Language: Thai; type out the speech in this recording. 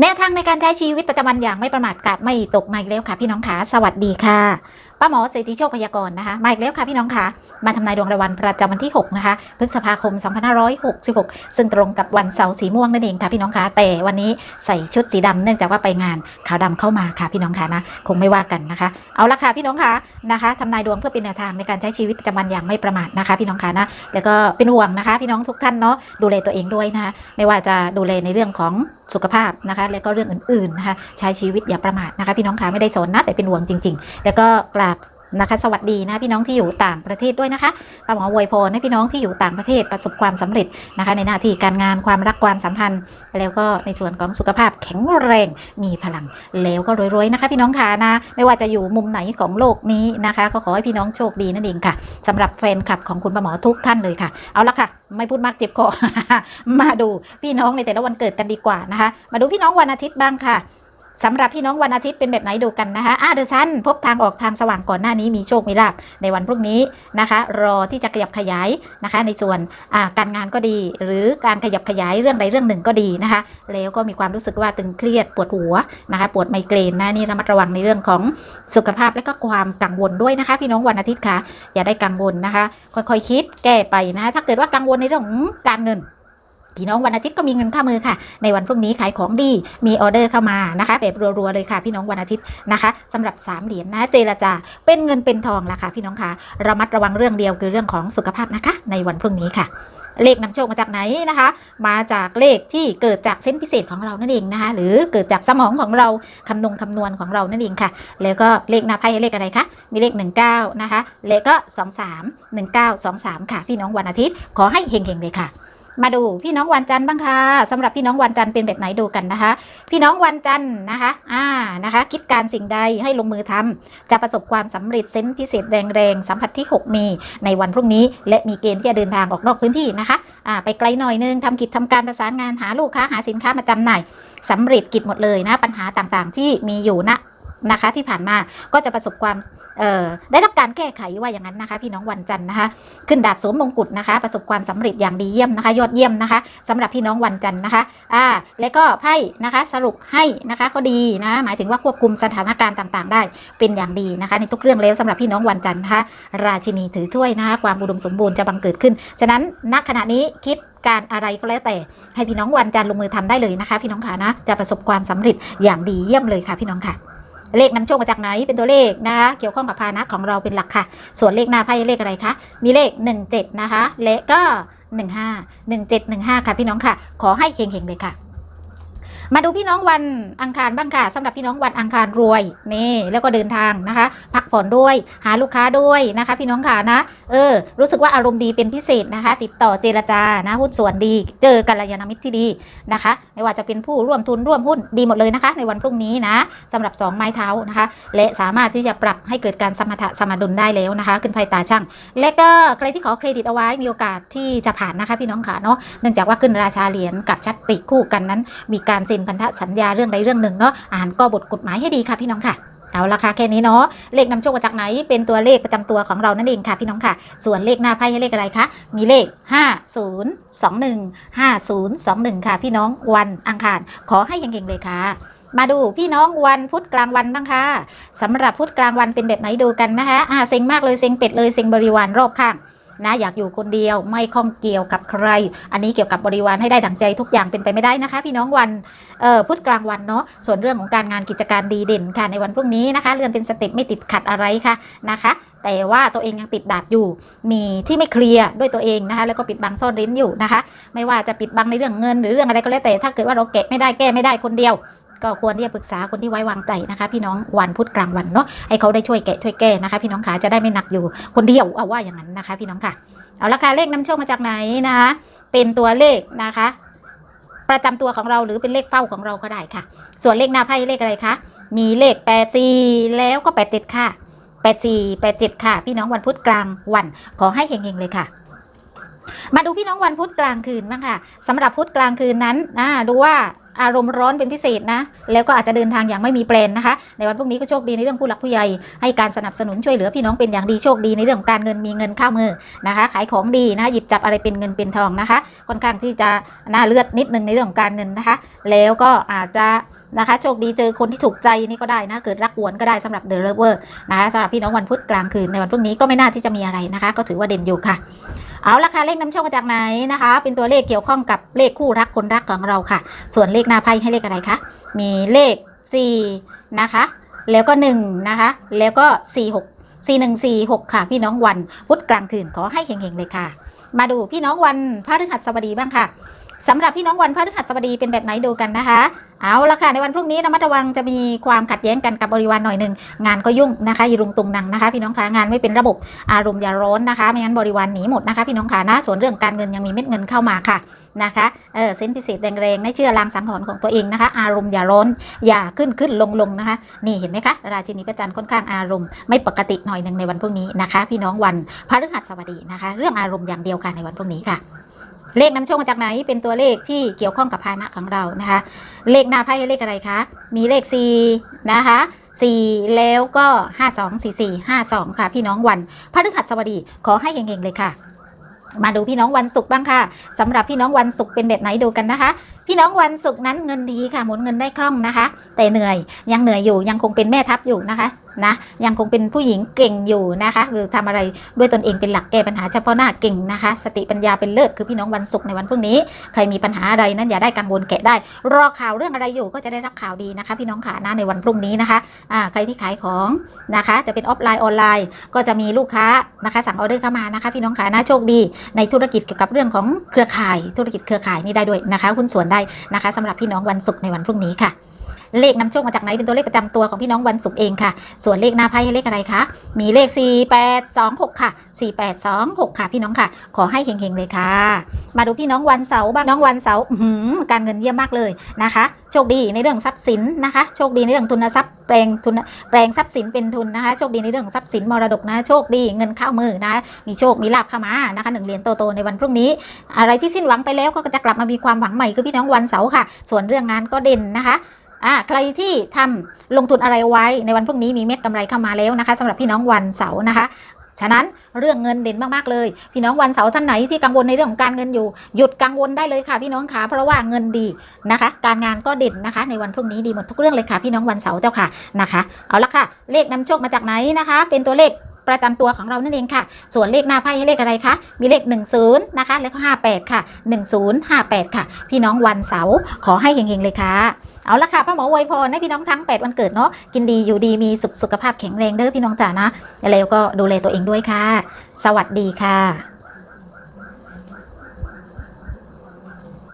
แนวทางในการใช้ชีวิตประจำวันอย่างไม่ประมาทกาดไม่ตกมาอีกแล้วค่ะพี่น้องขาสวัสดีค่ะป้าหมอเศรษฐีโชคพยากรณ์นะคะมาอีกแล้วค่ะพี่น้องขา มาทำนายดวงรายวันประจำวันที่ 6 นะคะ พฤษภาคม 2566 ซึ่งตรงกับวันเสาร์สีม่วงนั่นเองค่ะพี่น้องขาแต่วันนี้ใส่ชุดสีดำเนื่องจากว่าไปงานขาวดำเข้ามาค่ะพี่น้องขานะคงไม่ว่ากันนะคะ เอาละค่ะพี่น้องขานะคะทำนายดวงเพื่อเป็นแนวทางในการใช้ชีวิตประจำวันอย่างไม่ประมาทนะคะ พี่น้องขานะแล้วก็เป็นห่วงนะคะ พี่น้องทุกท่านเนาะดูแลตัวเองด้วยนะคะไม่ว่าจะดูแลในเรื่องของสุขภาพนะคะ แล้วก็เรื่องอื่นๆนะคะใช้ชีวิตอย่าประมาทนะคะ พี่น้องคะไม่ได้สนนะแต่เป็นห่วงจริง ๆ แล้วก็กราบ นะคะ สวัสดีนะพี่น้องที่อยู่ต่างประเทศด้วยนะคะป้าหมอวยพรให้พี่น้องที่อยู่ต่างประเทศประสบความสำเร็จนะคะ ในหน้าที่การงานความรักความสัมพันธ์ แล้วก็ในส่วนของสุขภาพแข็งแรงมีพลัง แล้วก็รวยๆนะคะ พี่น้องค่ะนะไม่ว่าจะอยู่มุมไหนของโลกนี้นะคะก็ขอให้พี่น้องโชคดีนั่นเองค่ะสำหรับแฟนคลับของคุณป้าหมอทุกท่านเลยค่ะ เอาละค่ะ ไม่พูดมากเจ็บคอมาดูพี่น้องในแต่ละวันเกิดกันดีกว่านะคะ มาดูพี่น้องวันอาทิตย์บ้างค่ะ สำหรับพี่น้องวันอาทิตย์เป็นแบบไหนดูกันนะคะอาเดอซันพบทางออกทางสว่างก่อนหน้านี้มีโชคมีลาภในวันพรุ่งนี้นะคะ รอที่จะขยับขยายนะคะ ในส่วนการงานก็ดี หรือการขยับขยายเรื่องใดเรื่องหนึ่งก็ดีนะคะ แล้วก็มีความรู้สึกว่าตึงเครียดปวดหัวนะคะ ปวดไมเกรนนะนี่ระมัดระวังในเรื่องของสุขภาพและก็ความกังวลด้วยนะคะ พี่น้องวันอาทิตย์ค่ะ อย่าได้กังวลนะคะ ค่อยๆคิดแก้ไปนะ ถ้าเกิดว่ากังวลในเรื่องของการเงิน พี่น้องวันอาทิตย์ก็มีเงินเข้ามือค่ะ ในวันพรุ่งนี้ขายของดีมีออเดอร์เข้ามานะคะ แบบรัวๆเลยค่ะ พี่น้องวันอาทิตย์นะคะสำหรับสามเหรียญนะเจรจาเป็นเงินเป็นทองละค่ะ พี่น้องค่ะระมัดระวังเรื่องเดียวคือเรื่องของสุขภาพนะคะ ในวันพรุ่งนี้ค่ะ เลขนำโชคมาจากไหนนะคะ มาจากเลขที่เกิดจากเส้นพิเศษของเรานั่นเองนะคะ หรือเกิดจากสมองของเราคำนงคำนวณของเรานั่นเองค่ะ แล้วก็เลขหน้าไพ่เลขอะไรคะมีเลข 19 นะคะ เลขก็ 23 1923 ค่ะ พี่น้องวันอาทิตย์ขอให้เฮงๆเลยค่ะ มาดูพี่น้องวันจันทร์บ้างค่ะสำหรับพี่น้องวันจันทร์เป็นแบบไหนดูกันนะคะ พี่น้องวันจันทร์นะคะ อ่านะคะ คิดการสิ่งใดให้ลงมือทำจะประสบความสำเร็จเซนพิเศษแรงๆสัมผัสที่ 6 มีในวันพรุ่งนี้ และมีเกณฑ์ที่จะเดินทางออกนอกพื้นที่นะคะอ่าไปไกลหน่อยนึงทำกิจทำการประสานงานหาลูกค้าหาสินค้ามาจำหน่ายสำเร็จกิจหมดเลยนะปัญหาต่างๆ ที่มีอยู่ณ นะคะ ที่ผ่านมาก็จะประสบความได้รับการแก้ไขว่าอย่างนั้นนะคะ พี่น้องวันจันทร์นะคะ ขึ้นดาบสวมมงกุฎนะคะ ประสบความสำเร็จอย่างดีเยี่ยมนะคะ ยอดเยี่ยมนะคะสำหรับพี่น้องวันจันทร์นะคะอ่าแล้วก็ไพ่นะคะสรุปให้นะคะก็ดีนะหมายถึงว่าควบคุมสถานการณ์ต่างๆ ได้เป็นอย่างดีนะคะ ในทุกเรื่องแล้วสำหรับพี่น้องวันจันทร์นะคะราชินีถือถ้วยนะคะความอุดมสมบูรณ์จะบังเกิดขึ้น ฉะนั้นณขณะนี้คิดการอะไรก็แล้วแต่ให้พี่น้องวันจันทร์ลงมือทำได้เลยนะคะ พี่น้องค่ะนะจะประสบความสำเร็จอย่างดีเยี่ยมเลยค่ะพี่น้องค่ะ เลขนำโชคมาจากไหนเป็นตัวเลขนะคะเกี่ยวข้องกับพานะของเราเป็นหลักค่ะ ส่วนเลขหน้าไพ่เลขอะไรคะมีเลข 17 นะคะ และก็ 15 17 15 ค่ะพี่น้องค่ะ ขอให้เฮงๆเลยค่ะ มาดูพี่น้องวันอังคารบ้างค่ะสำหรับพี่น้องวันอังคารรวยนี่แล้วก็เดินทางนะคะ พักผ่อนด้วยหาลูกค้าด้วยนะคะ พี่น้องค่ะนะ เออ รู้สึกว่าอารมณ์ดีเป็นพิเศษนะคะ ติดต่อเจรจานะหุ้นส่วนดี เจอกัลยาณมิตรที่ดีนะคะ ไม่ว่าจะเป็นผู้ร่วมทุนร่วมหุ้นดีหมดเลยนะคะ ในวันพรุ่งนี้นะสำหรับ 2 ไม้เท้านะคะ และสามารถที่จะปรับให้เกิดการสมรรถสมดุลได้แล้วนะคะ ขึ้นไพตาช่าง และก็ใครที่ขอเครดิตเอาไว้มีโอกาสที่จะผ่านนะคะ พี่น้องค่ะเนาะเนื่องจากว่าขึ้นราชาเหรียญกับชัดปีคู่กันนั้น มีการเซ็นพันธสัญญาเรื่องใดเรื่องหนึ่งเนาะอ่านก็บทกฎหมายให้ดีค่ะพี่น้องค่ะเอาราคาแค่นี้เนาะเลขนำโชคมาจากไหนเป็นตัวเลขประจำตัวของเรานั่นเองค่ะพี่น้องค่ะ ส่วนเลขหน้าไพ่ให้เลขอะไรคะมีเลข 5021 5021 ค่ะ พี่น้องวันอังคาร ขอให้ยังเฮงเลยค่ะ มาดูพี่น้องวันพุธกลางวันบ้างค่ะสำหรับพุธกลางวันเป็นแบบไหนดูกันนะคะอ่าเซ็งมากเลยเซ็งเป็ดเลยเซ็งบริวารรอบข้าง นะอยากอยู่คนเดียวไม่ข้องเกี่ยวกับใคร อันนี้เกี่ยวกับบริวารให้ได้ดังใจทุกอย่างเป็นไปไม่ได้นะคะ พี่น้องวันเอ่อพุธกลางวันเนาะส่วนเรื่องของการงานกิจการดีเด่นค่ะในวันพรุ่งนี้นะคะ เลื่อนเป็นสเต็ปไม่ติดขัดอะไรค่ะนะคะแต่ว่าตัวเองยังติดดาบอยู่ มีที่ไม่เคลียร์ด้วยตัวเองนะคะ แล้วก็ปิดบังซ่อนเร้นอยู่นะคะ ไม่ว่าจะปิดบังในเรื่องเงินหรือเรื่องอะไรก็แล้วแต่ ถ้าเกิดว่าเราแกะไม่ได้แก้ไม่ได้คนเดียว ก็ควรที่จะปรึกษาคนที่ไว้วางใจนะคะ พี่น้องวันพุธกลางวันเนาะให้เขาได้ช่วยแกะช่วยแก้นะคะ พี่น้องขาจะได้ไม่หนักอยู่คนเดียวเอาว่าอย่างนั้นนะคะ พี่น้องค่ะเอาละค่ะเลขนำโชคมาจากไหนนะคะเป็นตัวเลขนะคะ ประจำตัวของเราหรือเป็นเลขเฝ้าของเราก็ได้ค่ะ ส่วนเลขหน้าไพ่เลขอะไรคะมีเลขแปดสี่แล้วก็แปดเจ็ดค่ะแปดสี่แปดเจ็ดค่ะ พี่น้องวันพุธกลางวันขอให้เฮงๆเลยค่ะมาดูพี่น้องวันพุธกลางคืนบ้างค่ะสำหรับพุธกลางคืนนั้นอ่าดูว่า อารมณ์ร้อนเป็นพิเศษนะ แล้วก็อาจจะเดินทางอย่างไม่มีแปลนนะคะ ในวันพรุ่งนี้ก็โชคดีในเรื่องผู้หลักผู้ใหญ่ ให้การสนับสนุนช่วยเหลือพี่น้องเป็นอย่างดีโชคดีในเรื่องของการเงินมีเงินเข้ามือนะคะ ขายของดีนะหยิบจับอะไรเป็นเงินเป็นทองนะคะ ค่อนข้างที่จะน่าเลือดนิดนึงในเรื่องของการเงินนะคะ แล้วก็อาจจะนะคะโชคดีเจอคนที่ถูกใจนี่ก็ได้นะเกิดรักหวนก็ได้สำหรับเดอะเลเวอร์นะคะสำหรับพี่น้องวันพุธกลางคืนในวันพรุ่งนี้ก็ไม่น่าที่จะมีอะไรนะคะ ก็ถือว่าเด่นอยู่ค่ะ เอาละค่ะเลขนำโชคมาจากไหนนะคะ เป็นตัวเลขเกี่ยวข้องกับเลขคู่รักคนรักของเราค่ะ ส่วนเลขหน้าไพ่ให้เลขอะไรคะ มีเลข 4 นะคะ แล้วก็ 1 นะคะ แล้วก็ 4 6 4 1 4 6 ค่ะ พี่น้องวันพุธกลางคืนขอให้เฮงๆเลยค่ะ มาดูพี่น้องวันพระฤหัสบดีบ้างค่ะ สำหรับพี่น้องวันพฤหัสบดีเป็นแบบไหนดูกันนะคะ เอาละค่ะในวันพรุ่งนี้ระมัดระวังจะมีความขัดแย้งกันกับบริวารหน่อยหนึ่งงานก็ยุ่งนะคะยีรุงตุงนังนะคะ พี่น้องคะงานไม่เป็นระบบอารมณ์อย่าร้อนนะคะไม่งั้นบริวารหนีหมดนะคะพี่น้องคะนะส่วนเรื่องการเงินยังมีเม็ดเงินเข้ามาค่ะนะคะเออเส้นพิเศษแรงๆในเชื่อลางสังหรณ์ของตัวเองนะคะ อารมณ์อย่าร้อนอย่าขึ้นขึ้นลงลงนะคะ นี่เห็นไหมคะ ราชินีพระจันทร์ค่อนข้างอารมณ์ไม่ปกติหน่อยหนึ่งในวันพรุ่งนี้นะคะ พี่น้องวันพฤหัสบดีนะคะ เรื่องอารมณ์อย่างเดียวค่ะในวันพรุ่งนี้ค่ะ เลขนำโชคมาจากไหนเป็นตัวเลขที่เกี่ยวข้องกับภานะของเรานะคะ เลขหน้าไพ่เลขอะไรคะ มีเลข4นะคะ4แล้วก็5 2 4 4 5 2ค่ะ พี่น้องวันพฤหัสบดีขอให้เฮงๆเลยค่ะ มาดูพี่น้องวันศุกร์บ้างค่ะสำหรับพี่น้องวันศุกร์เป็นแบบไหนดูกันนะคะ พี่น้องวันศุกร์นั้นเงินดีค่ะหมุนเงินได้คล่องนะคะ แต่เหนื่อยยังเหนื่อยอยู่ยังคงเป็นแม่ทัพอยู่นะคะนะยังคงเป็นผู้หญิงเก่งอยู่นะคะหรือทำอะไรด้วยตนเองเป็นหลักแก้ปัญหาเฉพาะหน้าเก่งนะคะ สติปัญญาเป็นเลิศคือพี่น้องวันศุกร์ในวันพรุ่งนี้ ใครมีปัญหาอะไรนั้นอย่าได้กังวลแกะได้ รอข่าวเรื่องอะไรอยู่ก็จะได้รับข่าวดีนะคะ พี่น้องขานะในวันพรุ่งนี้นะคะอ่าใครที่ขายของนะคะ จะเป็นออฟไลน์ออนไลน์ ก็จะมีลูกค้านะคะสั่งออเดอร์เข้ามานะคะ พี่น้องขานะโชคดี ในธุรกิจเกี่ยวกับเรื่องของเครือข่าย ธุรกิจเครือข่ายนี่ได้ด้วยนะคะหุ้นส่วนได้นะคะสำหรับพี่น้องวันศุกร์ในวันพรุ่งนี้ค่ะ เลขนำโชคมาจากไหนเป็นตัวเลขประจำตัวของพี่น้องวันศุกร์เองค่ะ ส่วนเลขหน้าไพ่ให้เลขอะไรคะ มีเลข 4 8 2 6 ค่ะ 4 8 2 6 ค่ะ พี่น้องค่ะ ขอให้เฮงๆเลยค่ะ มาดูพี่น้องวันเสาร์บ้างน้องวันเสาร์การเงินเยี่ยมมากเลยนะคะ โชคดีในเรื่องทรัพย์สินนะคะ โชคดีในเรื่องทุนทรัพย์แปลงทุนแปลงทรัพย์สินเป็นทุนนะคะ โชคดีในเรื่องทรัพย์สินมรดกนะ โชคดีเงินเข้ามือนะ มีโชคมีลาบเข้ามานะคะหนึ่งเหรียญโตๆในวันพรุ่งนี้ อะไรที่สิ้นหวังไปแล้วก็จะกลับมามีความหวังใหม่คือพี่น้องวันเสาร์ค่ะ ส่วนเรื่องงานก็เด่นนะคะ อ่าใครที่ทำลงทุนอะไรไว้ในวันพรุ่งนี้มีเม็ดกำไรเข้ามาแล้วนะคะสำหรับพี่น้องวันเสาร์นะคะฉะนั้นเรื่องเงินเด่นมากๆเลย พี่น้องวันเสาร์ท่านไหนที่กังวลในเรื่องของการเงินอยู่ หยุดกังวลได้เลยค่ะ พี่น้องค่ะเพราะว่าเงินดีนะคะ การงานก็เด่นนะคะ ในวันพรุ่งนี้ดีหมดทุกเรื่องเลยค่ะ พี่น้องวันเสาร์เจ้าค่ะนะคะ เอาละค่ะ เลขนำโชคมาจากไหนนะคะ เป็นตัวเลขประจำตัวของเรานั่นเองค่ะ ส่วนเลขหน้าไพ่ให้เลขอะไรคะ มีเลข 10 นะคะ แล้วก็58 ค่ะ 1058 ค่ะ พี่น้องวันเสาร์ขอให้เฮงๆเลยค่ะ เอาละค่ะป้าหมออวยพรให้พี่น้องทั้ง 8 วันเกิดเนาะกินดีอยู่ดีมีสุขสุขภาพแข็งแรงเด้อพี่น้องจ๋านะแล้วก็ดูแลตัวเองด้วยค่ะ สวัสดีค่ะ